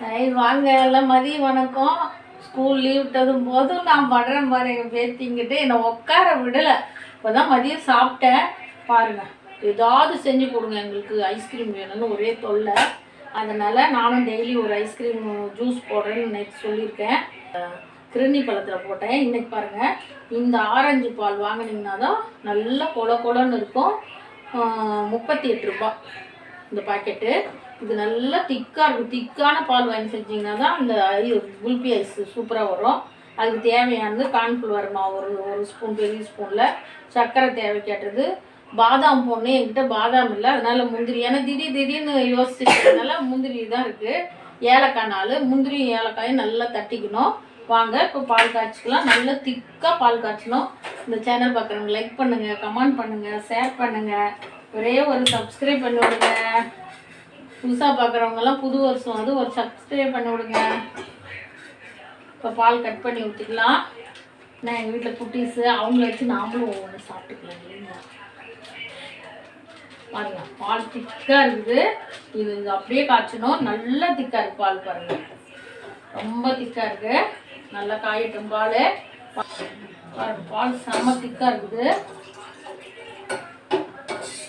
சரி வாங்க எல்லாம் மதிய வணக்கம். ஸ்கூல் லீவ் விட்டதும் போதும் நான் படுறேன் பாருங்க பேத்திங்கிட்டு என்னை உட்கார விடலை. இப்போ தான் மதியம் சாப்பிட்டேன். பாருங்கள் ஏதாவது செஞ்சு கொடுங்க. எங்களுக்கு ஐஸ்கிரீம் வேணும்னு ஒரே தொல்லை. அதனால் நானும் டெய்லி ஒரு ஐஸ்கிரீம் ஜூஸ் போடுறேன்னு நேற்று சொல்லியிருக்கேன். கிருணி பழத்தில் போட்டேன். இன்னைக்கு பாருங்கள் இந்த ஆரஞ்சு பால் வாங்கினீங்கன்னா தான் நல்லா கொல கொலன்னு இருக்கும். முப்பத்தி எட்டு ரூபாய். இந்த பாக்கெட்டு இது நல்லா திக்காக இருக்கும் திக்கான பால் வாங்கி செஞ்சிங்கன்னா தான் அந்த ஐ குல்பி ஐஸ் சூப்பராக வரும். அதுக்கு தேவையானது கார்ன்ஃப்ளவர் மாவு ஒரு ஒரு ஸ்பூன் பெரிய ஸ்பூனில் சர்க்கரை தேவை கேட்டது பாதாம் போடணும். என்கிட்ட பாதாம் இல்லை. அதனால் முந்திரி. ஏன்னா திடீர் திடீர்னு யோசிச்சுக்கிறதுனால முந்திரி தான் இருக்குது ஏலக்காய் நாள் முந்திரியும் ஏலக்காயும் நல்லா தட்டிக்கணும். வாங்க இப்போ பால் காய்ச்சிக்கலாம். நல்லா திக்காக பால் காய்ச்சணும். இந்த சேனல் பார்க்குறவங்க லைக் பண்ணுங்கள் கமெண்ட் பண்ணுங்கள் ஷேர் பண்ணுங்கள் ஒரே ஒரு சப்ஸ்கிரைப் பண்ணி விடுங்க புதுசாக பார்க்குறவங்கெல்லாம் புது வருஷம் அது ஒரு சப்ஸ்கிரைப் பண்ணி விடுங்க இப்போ பால் கட் பண்ணி ஊற்றிக்கலாம் நான் எங்கள் வீட்டில் குட்டீஸு அவங்கள வச்சு நாமளும் ஒவ்வொன்று சாப்பிட்டுக்கலாம் இல்லைங்களா? பாருங்க பால் திக்காக இருக்குது. இது இது அப்படியே காய்ச்சணும். நல்லா திக்காக இருக்குது பால் பாருங்க. ரொம்ப திக்காக இருக்குது நல்லா காயட்டும் பால். பால் செம்ம திக்காக இருக்குது.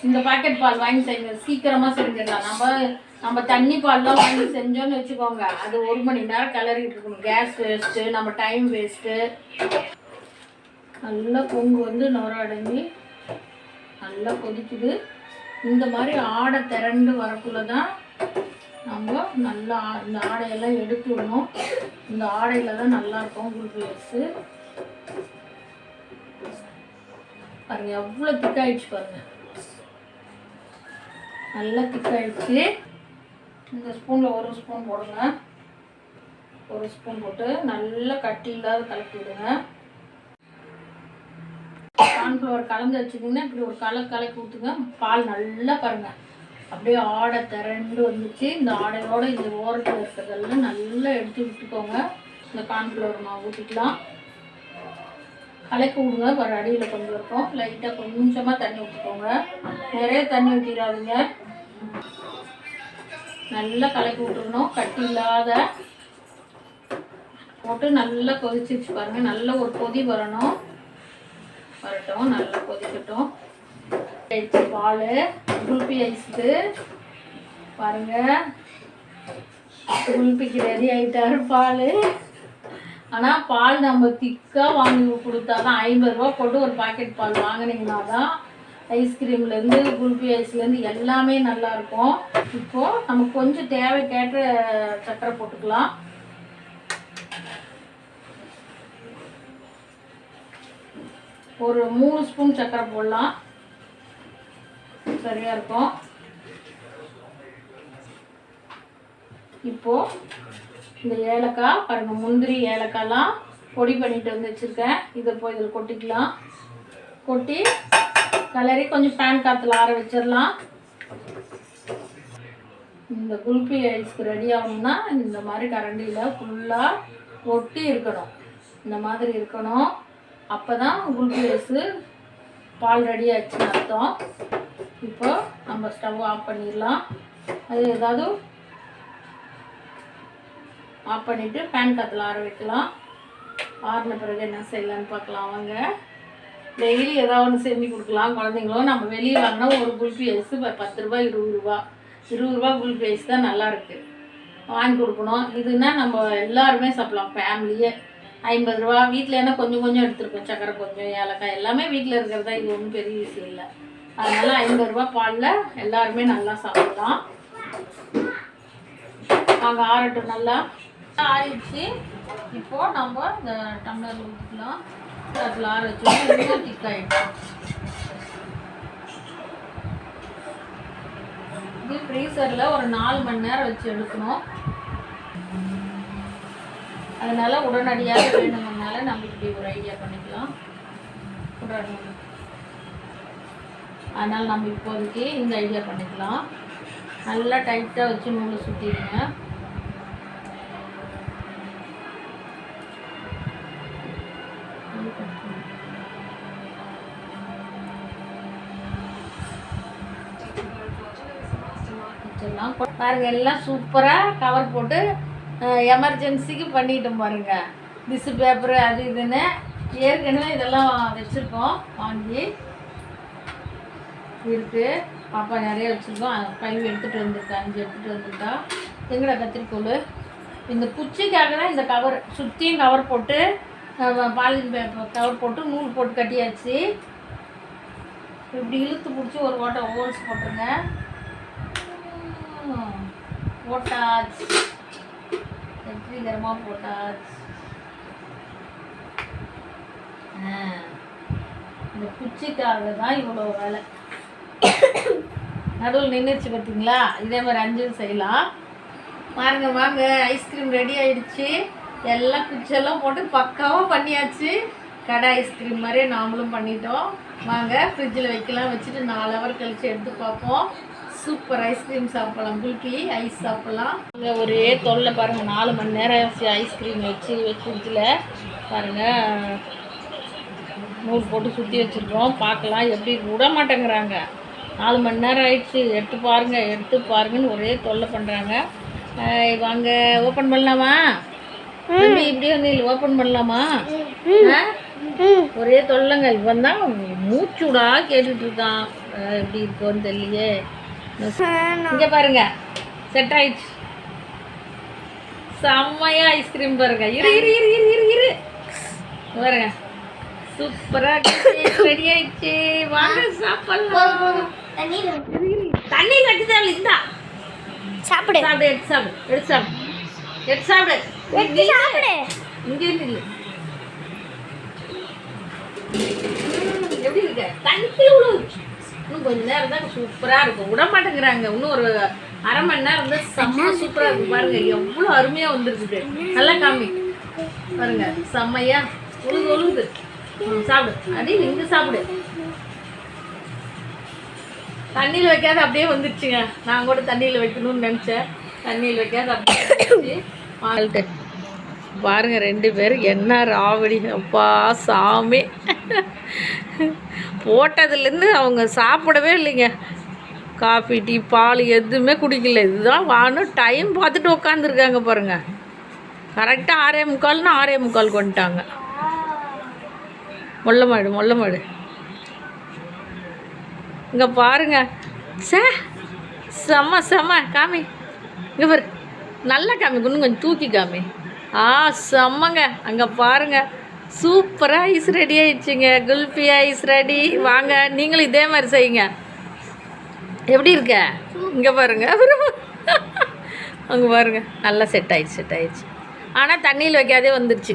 இந்த பாக்கெட் பால் வாங்கி செய்யுங்க. சீக்கிரமாக செஞ்சிடலாம். நம்ம நம்ம தண்ணி பால்லாம் வாங்கி செஞ்சோன்னு வச்சுக்கோங்க. அது ஒரு மணி நேரம் கிளறிட்டு இருக்கணும். கேஸ் வேஸ்ட்டு நம்ம டைம் வேஸ்ட்டு நல்லா பொங்கு வந்து நுர அடங்கி நல்லா கொதிக்குது. இந்த மாதிரி ஆடை திரண்டு வரக்குள்ள தான் நம்ம நல்லா ஆ- இந்த ஆடையெல்லாம் எடுத்து விடணும். இந்த ஆடையில் தான் நல்லா இருக்கும் குளுக்கோஸு பாருங்க எவ்வளோ திக்காயிடுச்சு பாருங்கள் நல்லா திக்காயிடுச்சு இந்த ஸ்பூனில் ஒரு ஸ்பூன் போடுங்க. ஒரு ஸ்பூன் போட்டு நல்லா கட்டி இல்லாத கலக்கி விடுங்க கார்ன்ஃப்ளவர் கலந்து வச்சுட்டிங்கன்னா இப்படி ஒரு கலக்கு கலக்கி ஊற்றுங்க பால் நல்லா பாருங்கள் அப்படியே ஆடை திரண்டு வந்துச்சு. இந்த ஆடையோட இந்த ஓரத்தில் இருக்கிறதெல்லாம் நல்லா எடுத்து விட்டுக்கோங்க. இந்த கார்ன்ஃப்ளவர் மாவு ஊற்றிக்கலாம் கலக்கி விடுங்க. ஒரு அடியில் கொஞ்சம் இருக்கும். லைட்டாக கொஞ்சமாக தண்ணி ஊற்றிக்கோங்க நிறைய தண்ணி ஊற்றிடாதீங்க நல்லா கலக்கி விட்டுருணும் கட்டி இல்லாத போட்டு நல்லா கொதிச்சிருச்சு பாருங்க. நல்லா ஒரு கொதி வரணும். வரட்டும். நல்லா கொதிக்கட்டும். பால் குல்பி ஐஸுக்கு பாருங்க. குல்பிக்கு ரெடி ஆகிட்டாரு பால். ஆனால் பால் நம்ம திக்காக வாங்கி கொடுத்தா தான் ஐம்பது ரூபா போட்டு ஒரு பாக்கெட் பால் வாங்கினீங்கன்னா தான் ஐஸ்கிரீம்லேருந்து குல்பி ஐஸ்லேருந்து எல்லாமே நல்லா இருக்கும். இப்போது நமக்கு கொஞ்சம் தேவைக்கேற்ற சக்கரை போட்டுக்கலாம். ஒரு மூணு ஸ்பூன் சக்கரை போடலாம். சரியாக இருக்கும். இப்போது இந்த ஏலக்காய் பாருங்கள் முந்திரி ஏலக்காய்லாம் பொடி பண்ணிட்டு வந்து வச்சுருக்கேன். இதை போய் இதில் கொட்டிக்கலாம். கொட்டி கலரி கொஞ்சம் ஃபேன் காற்றுல ஆற வச்சிடலாம். இந்த குல்பி ஐஸ்க்கு ரெடி ஆகணும்னா இந்த மாதிரி கரண்டியில் ஃபுல்லாக ஒட்டி இருக்கணும். இந்த மாதிரி இருக்கணும். அப்போ தான் குல்பி ஐஸு பால் ரெடி ஆச்சுன்னு அர்த்தம். இப்போ நம்ம ஸ்டவ் ஆஃப் பண்ணிடலாம். அது ஏதாவது ஆஃப் பண்ணிவிட்டு ஃபேன் காற்றுல ஆற வைக்கலாம். ஆறின பிறகு என்ன செய்யலான்னு பார்க்கலாம். வாங்க. டெய்லி ஏதாவது ஒன்று செஞ்சு கொடுக்கலாம் குழந்தைங்களும். நம்ம வெளியே வாங்கினா ஒரு குல்பி ஐஸு பத்து ரூபா இருபது ரூபா. இருபது ரூபா குல்பி ஐஸ் தான் நல்லாயிருக்கு வாங்கி கொடுக்கணும். இதுனா நம்ம எல்லாருமே சாப்பிடலாம். ஃபேமிலியே ஐம்பது ரூபா. வீட்டில் என்ன கொஞ்சம் கொஞ்சம் எடுத்துருக்கோம் சக்கரை கொஞ்சம் ஏலக்காய் எல்லாமே வீட்டில் இருக்கிறதா இது ஒன்றும் பெரிய விஷயம் இல்லை. அதனால் ஐம்பது ரூபா பாலில் எல்லாருமே நல்லா சாப்பிடலாம். நாங்கள் ஆறட்டும் நல்லா. ஆறிடுச்சு. இப்போது நம்ம இந்த டம்ளர் ஊற்றிக்கலாம் அதில் ஆற வச்சு இன்னும் இது ஃப்ரீசரில் ஒரு நாலு மணி நேரம் வச்சு எடுக்கணும். அதனால உடனடியாக வேணுங்கிறதுனால நம்ம இப்படி ஒரு ஐடியா பண்ணிக்கலாம். உடனே. அதனால் நம்ம இப்போதைக்கு இந்த ஐடியா பண்ணிக்கலாம். நல்லா டைட்டாக வச்சு நூலை சுற்றிடுங்க வச்சிடலாம் பாருங்க எல்லாம் சூப்பராக கவர் போட்டு எமர்ஜென்சிக்கு பண்ணிட்டோம் பாருங்க. டிஷ்ஷு பேப்பரு அது இதுன்னு. ஏற்கனவே இதெல்லாம் வச்சுருக்கோம் வாங்கி. இருக்கு. பாப்பா நிறைய வச்சுருக்கோம். கழுவி எடுத்துகிட்டு வந்திருக்கா அஞ்சு எடுத்துகிட்டு வந்திருக்கா. எங்கடா கத்திரிக்கோள்? இந்த குச்சிக்காக தான் இந்த கவர் சுற்றியும் கவர் போட்டு பாலிதீன் பேப்பர் கவர் போட்டு நூல் போட்டு கட்டியாச்சு. இப்படி இழுத்து பிடிச்சி ஒரு ஓட்டை ஹோல்ஸ் போட்டுருங்க. போட்டாச்சு. வெற்றிகரமாக போட்டாச்சு. இந்த குச்சிக்காக தான் இவ்வளோ வேலை. நடுவில் நின்றுச்சு பார்த்தீங்களா இதே மாதிரி அஞ்சும் செய்யலாம். வாங்க வாங்க ஐஸ்கிரீம் ரெடி ஆயிடுச்சு. எல்லாம் குச்செல்லாம் போட்டு பக்காவாக பண்ணியாச்சு. கடை ஐஸ்கிரீம் மாதிரியே நாமளும் பண்ணிட்டோம். வாங்க ஃப்ரிட்ஜில் வைக்கலாம். வச்சுட்டு நாலு ஹவர் கழித்து எடுத்து பார்ப்போம். சூப்பர் ஐஸ்கிரீம் சாப்பிடலாம். குல்கி ஐஸ் சாப்பிடலாம். இங்கே ஒரே தொல்லை பாருங்கள் நாலு மணி நேரம் ஐஸ்கிரீம் வச்சு ஃப்ரிட்ஜில் பாருங்கள் நூல் போட்டு சுற்றி வச்சுருக்கோம். பார்க்கலாம் எப்படி விட மாட்டேங்கிறாங்க. நாலு மணி நேரம் ஆயிடுச்சு. எடுத்து பாருங்கள் எடுத்து பாருங்கன்னு ஒரே தொல்லை பண்ணுறாங்க வாங்க ஓப்பன் பண்ணலாமா? தம்பி இப்படியே வந்து ஓப்பன் பண்ணலாமா? ஒரே தொல்லைங்க இவன் தான் மூச்சுடா கேட்டுட்டு இருக்கான். எப்படி இருக்கோன்னு தெரியலையே. இங்கே பாருங்க. செட் ஆயிடுச்சு. செம்மையா ஐஸ்கிரீம் பாருங்க. இரு இரு இரு இரு இரு இரு. பாருங்க. சூப்பரா ரெடி ஆயிடுச்சு. வாங்க சாப்பிடலாம். தண்ணி கட்டிதான் இந்தா. சாப்பிடு. சாப்பிடு எடுத்து சாப்பிடு. எடுத்து சாப்பிடு. எடுத்து சாப்பிடு. எடுத்து சாப்பிடு. இங்கே ம், எப்படி இருக்க? தண்ணி எவ்வளோ இன்னும் கொஞ்ச நேரம் தான் சூப்பராக இருக்கும். விட மாட்டேங்கிறாங்க. இன்னும் ஒரு அரை மணி நேரம் இருந்தால் செம்ம சூப்பராக இருக்கும். பாருங்க எவ்வளோ அருமையாக வந்திருக்குது நல்லா காமி. பாருங்க செம்மையா உழுது உழுது. ம், சாப்பிடு. அடி இங்கே சாப்பிடு. தண்ணியில் வைக்காத அப்படியே வந்துடுச்சுங்க நான் கூட தண்ணியில் வைக்கணும்னு நினச்சேன். தண்ணியில் வைக்காது அப்படியே பாருங்க ரெண்டு பேரும் என்ன ராவடி. அப்பா சாமி. போட்டதுலேருந்து அவங்க சாப்பிடவே இல்லைங்க. காஃபி டீ பால் எதுவுமே குடிக்கல. இதுதான் வானும் டைம் பார்த்துட்டு உட்காந்துருக்காங்க பாருங்க. கரெக்டாக ஆறே முக்கால்னு ஆறே முக்கால் கொண்டுட்டாங்க. மொல்ல மாடு மொல்ல மாடு. இங்கே பாருங்க. சே செம்ம செம்ம காமி. இங்கே பாரு. நல்லா காமி இன்னும் கொஞ்சம் தூக்கி காமி. ஆ செம்மங்க. அங்கே பாருங்க. சூப்பராக ஐஸ் ரெடி ஆயிடுச்சுங்க. குல்ஃபி ஐஸ் ரெடி வாங்க நீங்களும் இதே மாதிரி செய்யுங்க. எப்படி இருக்க? இங்கே பாருங்க. அங்கே பாருங்க. நல்லா செட் ஆயிடுச்சு செட் ஆயிடுச்சு. ஆனால் தண்ணியில் வைக்காதே வந்துருச்சு.